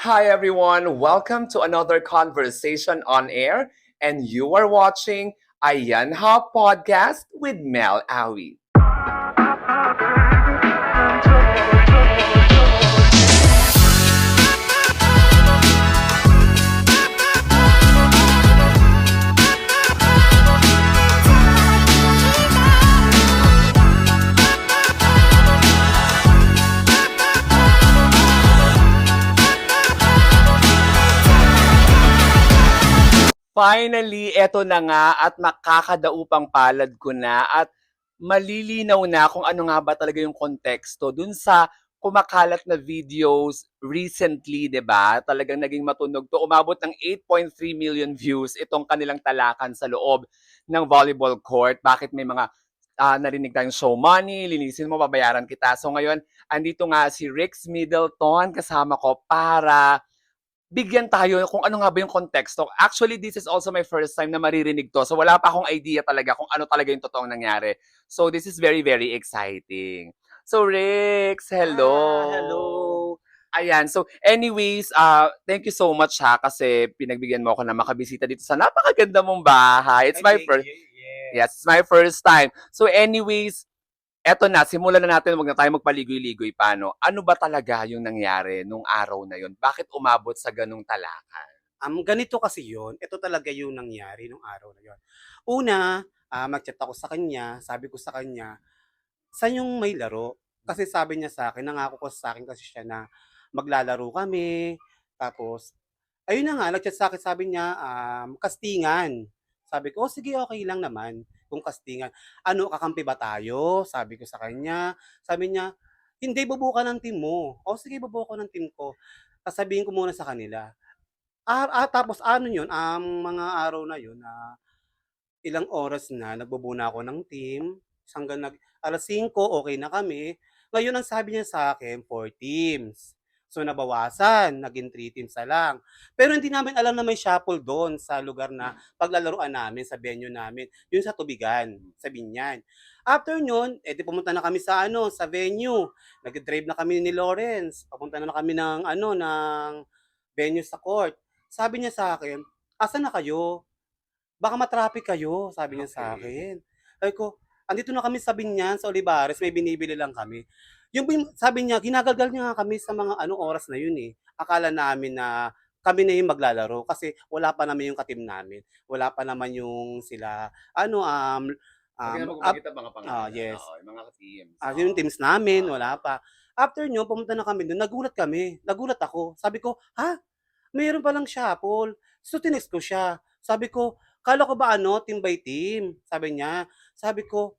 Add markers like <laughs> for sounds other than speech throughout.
Hi everyone, welcome to another conversation on air and you are watching Ayan Ha Podcast with Mel Awi. Finally, eto na nga at makakadaupang palad ko na at malilinaw na kung ano nga ba talaga yung konteksto dun sa kumakalat na videos recently, 'di ba? Talagang naging matunog 'to. Umabot ng 8.3 million views itong kanilang talakan sa loob ng volleyball court. Bakit may mga ah, narinig tayong show money, linisin mo, babayaran kita. So ngayon, andito nga si Rix Middleton kasama ko para bigyan tayo kung ano nga ba yung konteksto. Actually, this is also my first time na maririnig to. So wala pa akong idea talaga kung ano talaga yung totoong nangyari. So this is very, very exciting. So Rex, hello. Ah, hello. Ayan. So anyways, uh, thank you so much ha kasi pinagbigyan mo ako na makabisita dito sa napakaganda mong bahay. It's my first. Yes, it's my first time. So anyways, eto na, simulan na natin, wag na tayo magpaligoy-ligoy pa, no? Ano ba talaga yung nangyari nung araw na yun? Bakit umabot sa ganung talakan? Um, ganito kasi yun. Ito talaga yung nangyari nung araw na yun. Una, ah, mag-chat ako sa kanya. Sabi ko sa kanya, saan yung may laro? Kasi sabi niya sa akin, nangako ko sa akin kasi siya na maglalaro kami. Tapos, ayun na nga, nag-chat sa akin, sabi niya, um, kastingan. Sabi ko, oh sige, okay lang naman kung kastingan. Ano, kakampi ba tayo? Sabi ko sa kanya. Sabi niya, hindi, bubuo ng team mo. O sige, bubuo ng team ko. Sasabihin ko muna sa kanila. Ah, ah, tapos ano yun, ang mga araw na yun, na ilang oras na, nagbubuo na ako ng team. Hanggang nag, alas 5, okay na kami. Ngayon, ang sabi niya sa akin, 4 teams. So, nabawasan, naging 3 teams na lang. Pero hindi namin alam na may shuffle doon sa lugar na paglalaroan namin, sa venue namin. Yun sa Tubigan, sa Binyan. After yun, edi pumunta na kami sa ano, sa venue. Nag-drive na kami ni Lawrence. Papunta na kami ng ano, ng venue sa court. Sabi niya sa akin, "Asan na kayo? Baka ma-traffic kayo." Sabi niya sa Okay. akin. Sabi ko, "Andito na kami sa Binyan, sa Olivares, may binibili lang kami." Yung sabi niya, ginagalgal niya kami sa mga ano oras na yun, eh. Akala namin na kami na yung maglalaro kasi wala pa naman yung ka-team namin. Wala pa naman yung sila ano, um, um, up mga ah, pangalan. yes. Oo, yung mga teams. Ah, yung teams namin, Oo. wala pa. After nyo, pumunta na kami dun, nagulat kami. Nagulat ako. Sabi ko, "Ha? Meron palang shuffle." So, tinext ko siya. Sabi ko, "Akala ko ba ano, team by team?" Sabi niya. Sabi ko,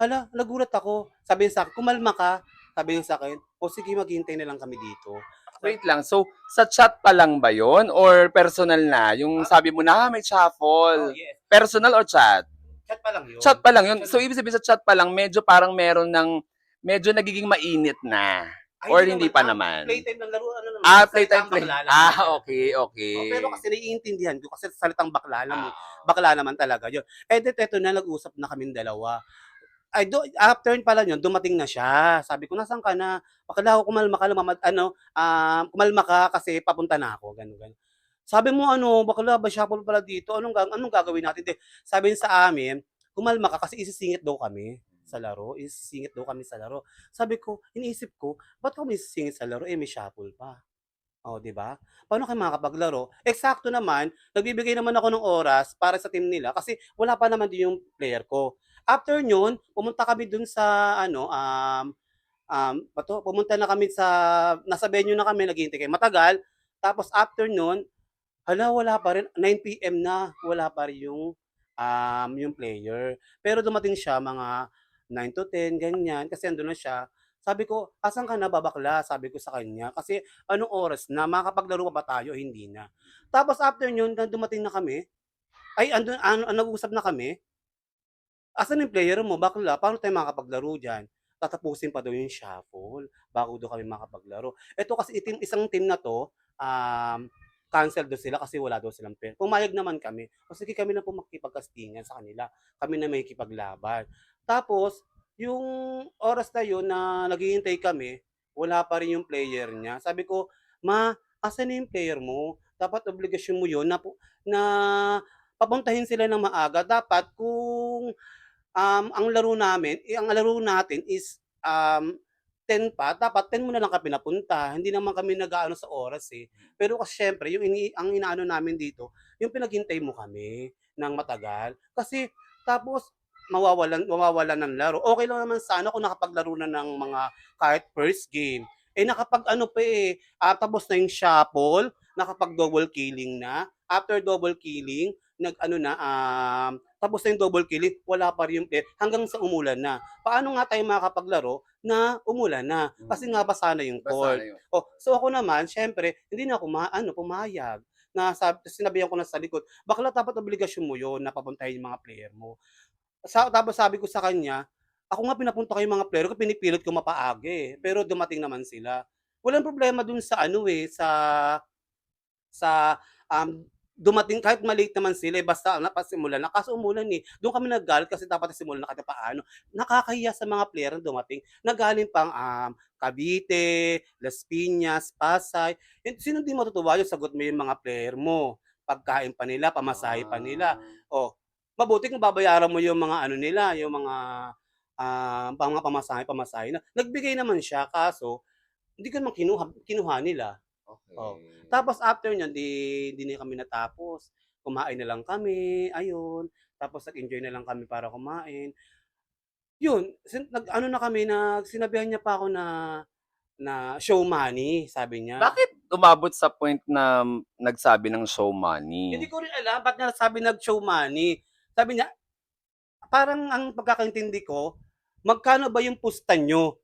"Hala, nagulat ako." Sabi niya sa'kin, "Kumalma ka." Sabi niya sa'kin, "O sige, maghihintay na lang kami dito." Wait lang. So, sa chat pa lang ba yon or personal na? Yung Ah. sabi mo na, "Ah, may Oh, shuffle. yes. Personal or chat? Chat pa lang yun. Chat pa lang yun. So, ibig sabihin sa chat pa lang, medyo parang meron ng, medyo nagiging mainit na. Ay, Or hindi pa Ah, naman? Playtime lang laro, ano naman. Ah, playtime play. Ah, okay, okay. Oh, pero kasi naiintindihan ko kasi salitang bakla lang. eh. Ah. bakla naman talaga yun. Eh, di, eto na, nag-usap na kaming dalawa. Ay, do, after pala yun, dumating na siya. Sabi ko, nasaan ka na? Bakla ako, kumalma ka, lumamad, ano, um, kumalma ka kasi papunta na ako, gano'n, gano'n. Sabi mo, ano, bakla, ba shuffle pala dito? Anong, anong gagawin natin? Di, sabi sa amin, kumalma ka kasi isisingit daw kami sa laro. Isisingit daw kami sa laro. Sabi ko, iniisip ko, ba't kami isisingit sa laro? Eh, may shuffle pa. O, di ba? Paano kayo makakapaglaro? Eksakto naman, nagbibigay naman ako ng oras para sa team nila kasi wala pa naman din yung player ko. After yun, pumunta kami dun sa ano, um, um, bato, pumunta na kami sa, nasa venue na kami, naghihintay kayo matagal. Tapos after nun, hala, wala pa rin, 9pm na, wala pa rin yung, um, yung player. Pero dumating siya mga 9 to 10, ganyan, kasi andun na siya. Sabi ko, asan ka na babakla? Sabi ko sa kanya. Kasi anong oras na? Makapaglaro pa ba tayo? Hindi na. Tapos after na dumating na kami, ay, andun, ano, nag-uusap na kami, asan yung player mo? Bakla, paano tayo makapaglaro dyan? Tatapusin pa daw yung shuffle bago daw kami makapaglaro. Ito kasi itim, isang team na to, um, cancel daw sila kasi wala daw silang player. Pumayag naman kami. O sige, kami na po makikipagkastingan sa kanila. Kami na may kipaglaban. Tapos, yung oras na yun na naghihintay kami, wala pa rin yung player niya. Sabi ko, ma, asan yung player mo? Dapat obligasyon mo yun na, na papuntahin sila ng maaga. Dapat kung um, ang laro namin, eh, ang laro natin is um, 10 pa, dapat 10 mo na lang kami napunta. Hindi naman kami nag-aano sa oras eh. Pero kasi syempre, yung ini, ang inaano namin dito, yung pinaghintay mo kami ng matagal. Kasi tapos mawawalan mawawalan ng laro. Okay lang naman sana kung nakapaglaro na ng mga kahit first game. Eh nakapag ano pa eh, ah, tapos na yung shuffle, nakapag double killing na. After double killing, nag ano na um, tapos na yung double killing, wala pa rin yung player hanggang sa umulan na. Paano nga tayo makakapaglaro na umulan na? Kasi nga basa na yung court. na yun. Oh, so ako naman, syempre, hindi na ako ma ano, pumayag. Na sabi, sinabihan ko na sa likod, bakla dapat obligasyon mo yon na papuntahin yung mga player mo. Sa, tapos sabi ko sa kanya, ako nga pinapunta ko yung mga player ko, pinipilit ko mapaagi eh. Pero dumating naman sila. Walang problema dun sa ano eh, sa sa um, dumating kahit malate naman sila eh, basta napasimulan na. Kaso umulan eh. Doon kami naggalit kasi dapat simulan na kahit paano. Nakakahiya sa mga player na dumating. Nagaling pang um, Cavite, Las Piñas, Pasay. Yun, sino di matutuwa yung sagot mo yung mga player mo? Pagkain pa nila, pamasahe pa nila. Ah. mabuti kung babayaran mo yung mga ano nila, yung mga pang mga pamasahe, pamasahe na. Nagbigay naman siya kaso hindi ko naman kinuha, kinuha nila. Okay. Oh. Tapos after niyan, di, di na kami natapos. Kumain na lang kami, ayun. Tapos nag-enjoy na lang kami para kumain. Yun, sin, nag, ano na kami, nag, sinabihan niya pa ako na na show money, sabi niya. Bakit umabot sa point na nagsabi ng show money? Hindi ko rin alam ba't niya sabi nag-show money. Sabi niya, parang ang pagkakaintindi ko, magkano ba yung pusta nyo?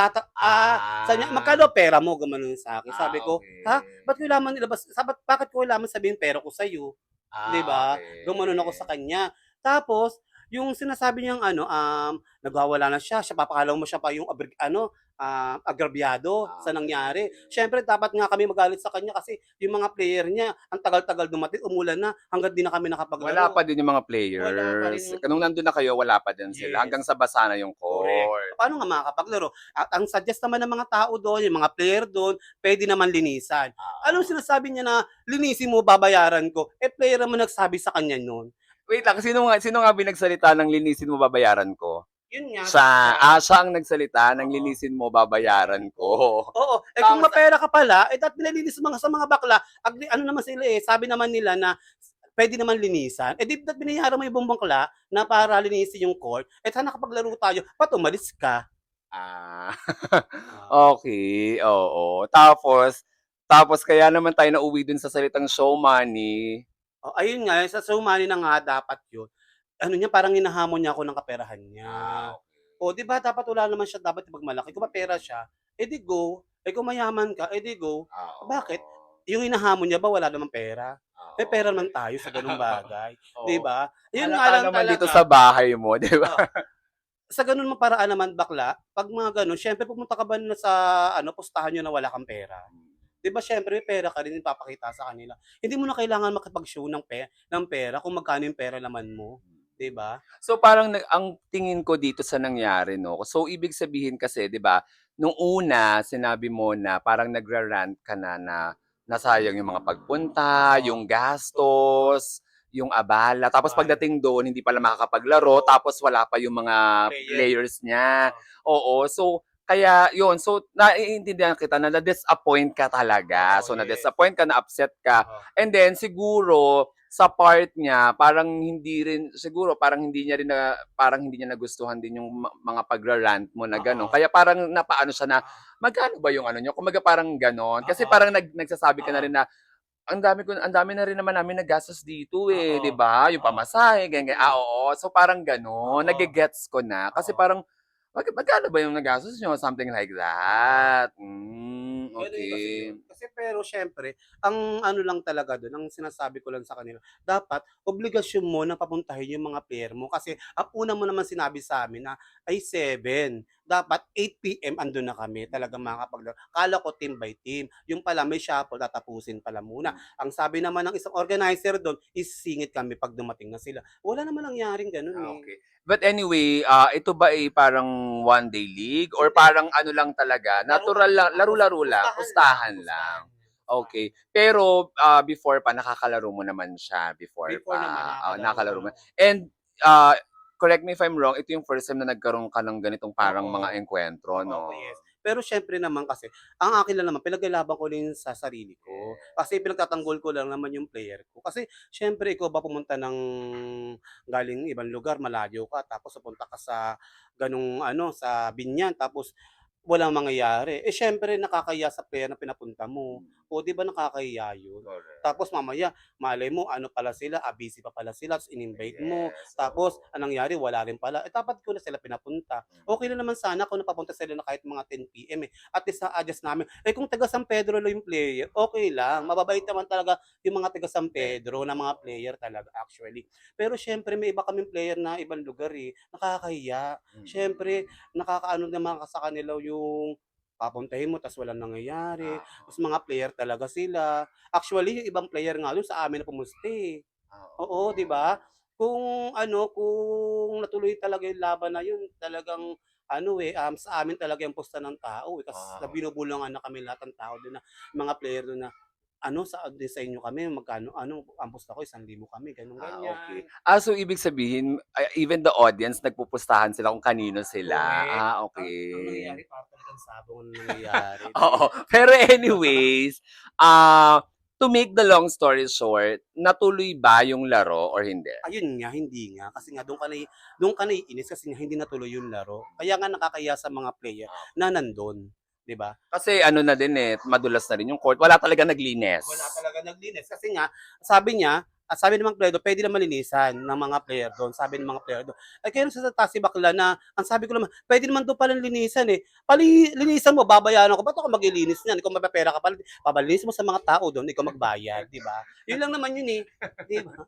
Tata ah, sabi niya, magkano pera mo? Gumanon sa akin. Sabi ko, ha? Ba't ko kailangan nilabas? Sabat, bakit ko kailangan sabihin pera ko sa'yo? Ah, di ba? Gumanon ako sa kanya. Tapos, yung sinasabi niyang ano, um, nagwawala na siya, siya papakalaw mo siya pa yung ano, ah, agrabyado Ah, sa nangyari. Siyempre, dapat nga kami magalit sa kanya kasi yung mga player niya, ang tagal-tagal dumating, umulan na, hanggang di na kami nakapaglaro. Wala pa din yung mga Wala pa rin players. Nung nandun na kayo, wala pa din sila. Yes. Hanggang sa basa na yung court. Paano nga makakapaglaro? At ang suggest naman ng mga tao doon, yung mga player doon, pwede naman linisan. Ah. Anong sinasabi niya na linisin mo, babayaran ko? Eh, player naman nagsabi sa kanya noon. Wait lang, sino nga, sino nga binagsalita ng linisin mo, babayaran ko? Yun nga. Siya, ah, siya ang nagsalita ng Oo. linisin mo, babayaran ko. Oo. Eh kung mapera ka pala, eh dapat nililinis mga sa mga bakla. Agli, ano naman sila eh, sabi naman nila na pwede naman linisan. Eh di dapat binayaran mo yung buong bakla na para linisin yung court. Eh sana kapaglaro tayo, pat umalis ka. Ah, Ah. <laughs> okay, oo. Tapos, tapos kaya naman tayo nauwi dun sa salitang show money. Oh, ayun nga, sa sumali na nga dapat yun. Ano niya, parang hinahamon niya ako ng kaperahan niya. O, di ba, dapat wala naman siya dapat ipagmalaki. Kung mapera siya, eh di go. Eh kung mayaman ka, eh di go. Ah, Bakit? Yung hinahamon niya ba, wala namang pera? Eh, pera naman tayo sa ganung <laughs> bagay. Di ba? Yun nga Halata lang naman talaga. dito sa bahay mo, di ba? sa ganun mga paraan naman bakla, pag mga ganun, syempre pumunta ka ba na sa ano, pustahan nyo na wala kang pera? 'Di ba syempre may pera ka rin ipapakita sa kanila. Hindi mo na kailangan makipag-show ng pe ng pera kung magkano yung pera naman mo, 'di ba? So parang nag- ang tingin ko dito sa nangyari, no? So ibig sabihin kasi, 'di ba, nung una sinabi mo na parang nagra-rant ka na na nasayang yung mga pagpunta, yung gastos, yung abala. Tapos pagdating doon, hindi pala makakapaglaro, tapos wala pa yung mga Player. players niya. Oo, so kaya yun, so naiintindihan kita na na-disappoint ka talaga. Oo, so yes. na-disappoint ka, na-upset ka. Oo. And then siguro sa part niya, parang hindi rin siguro parang hindi niya rin na parang hindi niya nagustuhan din yung mga pagra-rant mo na gano'n. Kaya parang napaano siya na magkano ba yung ano niyo? Kumaga parang gano'n. Kasi Oo. parang nag, nagsasabi ka na rin na ang dami ko ang dami na rin naman namin nagastos dito eh, Oo. 'di ba? Yung pamasahe, ganyan, ganyan. Ah, oo. So parang gano'n, Oo. nagigets ko na kasi Oo. parang mag, magkano ba yung nagastos niyo? Something like that. Mm, Ganun kasi okay. yun. Kasi pero syempre, ang ano lang talaga doon, ang sinasabi ko lang sa kanila, dapat obligasyon mo na papuntahin yung mga player mo kasi ang una mo naman sinabi sa amin na ay 7. Dapat 8 PM andun na kami talaga makakapaglaro. Kala ko team by team. Yung pala may shuffle tatapusin pala muna. Ang sabi naman ng isang organizer doon is singit kami pag dumating na sila. Wala naman nangyaring ganun Ah, eh. okay. But anyway, ah ito ba ay parang one day league or parang ano lang talaga, natural lang, laro-laro lang, pustahan Pustahan lang. Okay. Pero ah, before pa, nakakalaro mo naman siya. Before, Before pa. naman, Ah, nakakalaro nakakalaro ko mo. And, ah, correct me if I'm wrong, ito yung first time na nagkaroon ka ng ganitong parang Oo. mga enkwentro, no? Oo, yes. Pero syempre naman kasi, ang akin lang naman, pinaglalaban ko rin sa sarili ko. Kasi pinagtatanggol ko lang naman yung player ko. Kasi syempre, ikaw ba pumunta ng galing ibang lugar, malayo ka, tapos pupunta ka sa ganung ano, sa Binyan, tapos walang mangyayari. Eh syempre, nakakaya sa player na pinapunta mo. O di ba nakakaya yun? Correct. Tapos mamaya, malay mo, ano pala sila, ah, busy pa pala sila, tapos in-invite mo. Yes, Tapos, anong nangyari, wala rin pala. Eh, dapat ko na sila pinapunta. Okay na naman sana kung napapunta sila na kahit mga 10 PM eh. At least na-adjust namin. Eh kung taga San Pedro lang yung player, okay lang. Mababait naman talaga yung mga taga San Pedro na mga player talaga actually. Pero syempre may iba kaming player na ibang lugar eh. Nakakahiya. Mm. Syempre, nakakaano naman sa kanila yung papuntahin mo tas walang nangyayari. Ah, Tapos mga player talaga sila. Actually, yung ibang player nga doon sa amin na pumusta eh. ah, Oo, 'di ba? Kung ano, kung natuloy talaga yung laban na yun, talagang ano eh, um, sa amin talaga yung pusta ng tao eh. Kasi Ah, na binubulungan na kami lahat ng tao doon na mga player doon na ano sa sa inyo kami magkano ano ang pusta ko 1,000 kami ganun Ah, ganyan. okay. Ah, so ibig sabihin, ah, even the audience, nagpupustahan sila kung kanino sila. Correct. Ah, Ang okay. nangyayari para talagang sabong ang nangyayari. <laughs> Oo. Pero anyways, ah, to make the long story short, natuloy ba yung laro or hindi? Ayun nga, hindi nga. Kasi nga, doon ka na, doon ka naiinis kasi nga hindi natuloy yung laro. Kaya nga nakakaya sa mga player na nandun. 'Di ba? Kasi ano na din eh, madulas na rin yung court. Wala talaga naglinis. Wala talaga naglinis. Kasi nga, sabi niya, at sabi ng mga player doon, pwede na malinisan ng mga player doon. Sabi ng mga player doon. Ay, kaya sa si bakla na, ang sabi ko naman, pwede naman doon pala linisan eh. Pali, linisan mo, babayaran ko. Ba't ako maglilinis niyan? Ikaw mapapera ka pala. Pabalinis mo sa mga tao doon, ikaw magbayad, di ba? Yun lang naman yun eh. Di ba?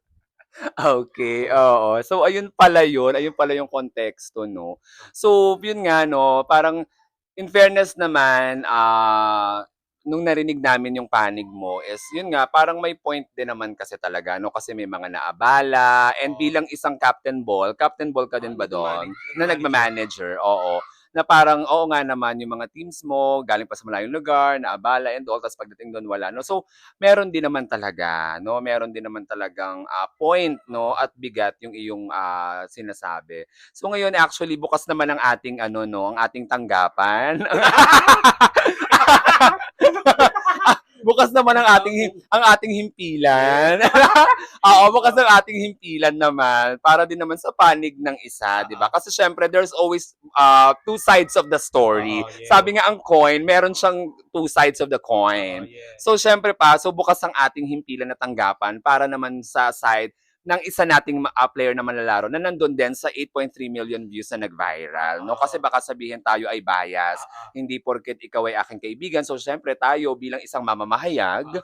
Okay, oo. So, ayun pala yun. Ayun pala yung konteksto, no? So, yun nga, no? Parang, in fairness naman, ah, nung narinig namin yung panig mo is, yun nga, parang may point din naman kasi talaga, no? Kasi may mga naabala. And Oo. bilang isang captain ball, captain ball ka din ba Ah, doon? nagmamanager. Na nagmamanager, oo. Na parang, oo nga naman, yung mga teams mo, galing pa sa malayong lugar, naabala and all, tapos pagdating doon, wala, no? So, meron din naman talaga, no? Meron din naman talagang ah, point, no? At bigat yung iyong ah, sinasabi. So, ngayon, actually, bukas naman ang ating, ano, no? Ang ating tanggapan. <laughs> bukas naman ang ating ang ating himpilan. <laughs> Oo, bukas ang ating himpilan naman para din naman sa panig ng isa, 'di ba? Kasi syempre there's always uh, two sides of the story. Oo, yes. Sabi nga ang coin, meron siyang two sides of the coin. Oh, yes. So syempre pa, so bukas ang ating himpilan na tanggapan para naman sa side ng isa nating ma- ah, player na manlalaro na nandun din sa 8.3 million views na nag-viral. No? Kasi baka sabihin tayo ay bias. Ah, ah. Hindi porket ikaw ay aking kaibigan. So, syempre, tayo bilang isang mamamahayag, <laughs>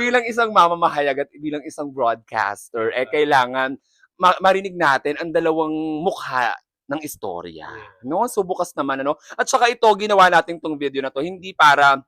bilang isang mamamahayag at bilang isang broadcaster, eh, kailangan ma- marinig natin ang dalawang mukha ng istorya. No? So, bukas naman, ano? At saka ito, ginawa natin tong video na to, hindi para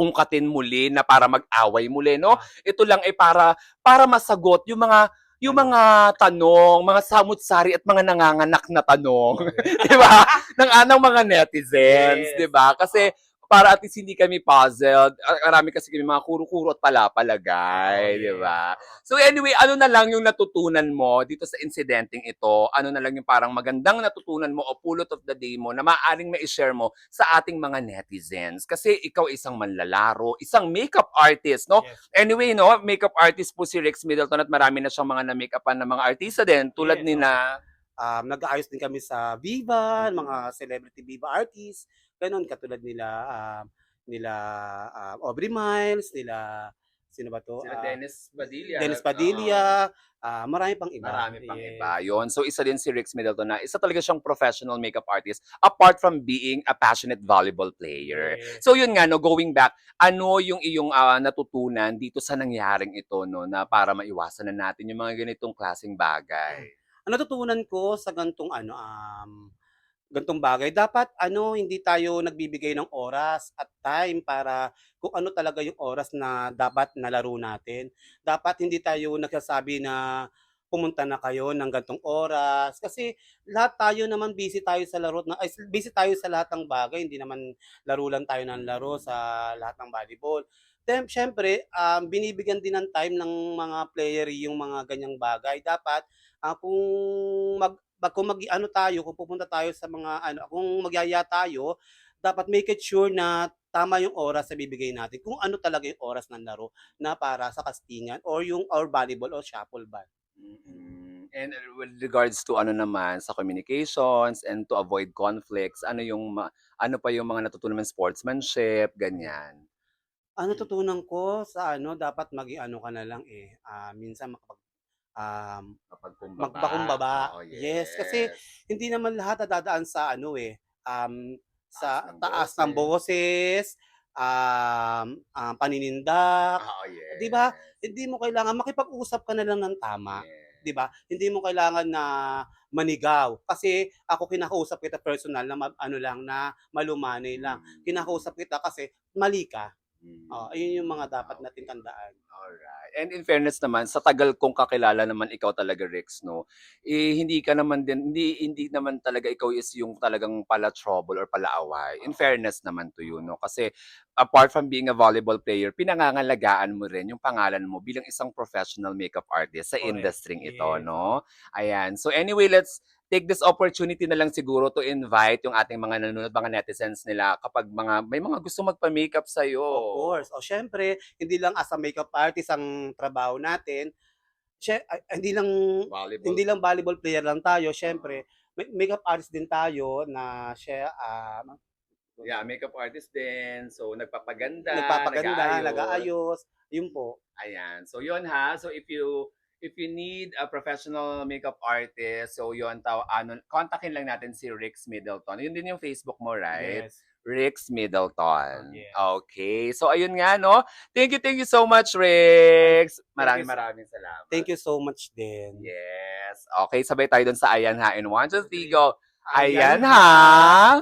ungkatin muli na para mag-away muli, no? Ito lang ay para para masagot yung mga yung mga tanong, mga samut-sari at mga nanganganak na tanong, <laughs> 'di ba? Ng anong mga netizens, Yes. 'di ba? Kasi para at least hindi kami puzzled. Marami kasi kami mga kuro-kuro at palapalagay, Oh, 'di ba? So anyway, ano na lang yung natutunan mo dito sa incidenteng ito? Ano na lang yung parang magandang natutunan mo o pulot of the day mo na maaaring ma-share mo sa ating mga netizens? Kasi ikaw isang manlalaro, isang makeup artist, no? Yes. Anyway, no, makeup artist po si Rex Middleton at marami na siyang mga na-makeupan na mga artista din tulad Yes, ni na um, nag-aayos din kami sa Viva, mga celebrity Viva artists, ganun katulad nila um, nila um, Aubrey Miles, nila sino ba to? Ah, Dennis Padilla. Dennis Padilla, ah, marami pang iba. Marami pang Yes. iba. Yun. So, isa din si Rex Middleton na isa talaga siyang professional makeup artist apart from being a passionate volleyball player. Yes. So, yun nga, no, going back, ano yung iyong ah, natutunan dito sa nangyaring ito, no, na para maiwasan na natin yung mga ganitong klaseng bagay? Ang natutunan ko sa gantong ano um gantong bagay, dapat ano hindi tayo nagbibigay ng oras at time para kung ano talaga yung oras na dapat nalaro natin. Dapat hindi tayo nagsasabi na pumunta na kayo ng gantong oras kasi lahat tayo naman busy tayo sa laro na busy tayo sa lahat ng bagay hindi naman laro lang tayo ng laro sa lahat ng volleyball. Then syempre um, binibigyan din ng time ng mga player yung mga ganyang bagay. Dapat ah, kung mag bag- kung mag ano tayo, kung pupunta tayo sa mga ano, kung magyaya tayo, dapat make it sure na tama yung oras na bibigay natin. Kung ano talaga yung oras ng laro na para sa castingan or yung or volleyball or shuffleball. Mm. And uh, with regards to ano naman sa communications and to avoid conflicts, ano yung ano pa yung mga natutunan mo sportsmanship, ganyan. Ano tutunan ko sa ano, dapat maging ano ka na lang eh, ah, minsan makapag um, magpakumbaba. Oo, yes. kasi hindi naman lahat nadadaan sa ano eh, um, sa Taas ng taas ng boses, um, ah, paninindak. Oo, yes. 'Di ba? Hindi mo kailangan makipag-usap ka na lang ng tama. Yes. 'di ba? Hindi mo kailangan na manigaw kasi ako kinakausap kita personal na ano lang na malumanay lang. Mm. Kinakausap kita kasi mali ka. Mm. Oh, ayun yung mga dapat Ah, nating okay. tandaan. Alright. And in fairness naman, sa tagal kong kakilala naman ikaw talaga, Rex, no? Eh, hindi ka naman din, hindi, hindi naman talaga ikaw is yung talagang pala trouble or pala away. In fairness naman to you, no? Kasi apart from being a volleyball player, pinangangalagaan mo rin yung pangalan mo bilang isang professional makeup artist sa Correct. industry ito, no? Ayan. So anyway, let's take this opportunity na lang siguro to invite yung ating mga nanonood, mga netizens nila kapag mga may mga gusto magpa-makeup sa Of course. O syempre, hindi lang as a makeup artist ang trabaho natin. Sye- ay- hindi lang Volleyball. hindi lang volleyball player lang tayo, syempre makeup artist din tayo na siya ah, Yeah, makeup artist din. So, nagpapaganda, nagpapaganda, nag-aayos. nag-aayos, yun po. Ayan. So, yun ha. So, if you if you need a professional makeup artist, so yun, taw, ano, kontakin lang natin si Rix Middleton. Yun din yung Facebook mo, right? Yes. Rix Middleton. Yes. Okay. So, ayun nga, no? Thank you, thank you so much, Rix. Maraming you maraming salamat. Thank you so much din. Yes. Okay, sabay tayo dun sa Ayan ha. In one, two, three, go. Ayan ha.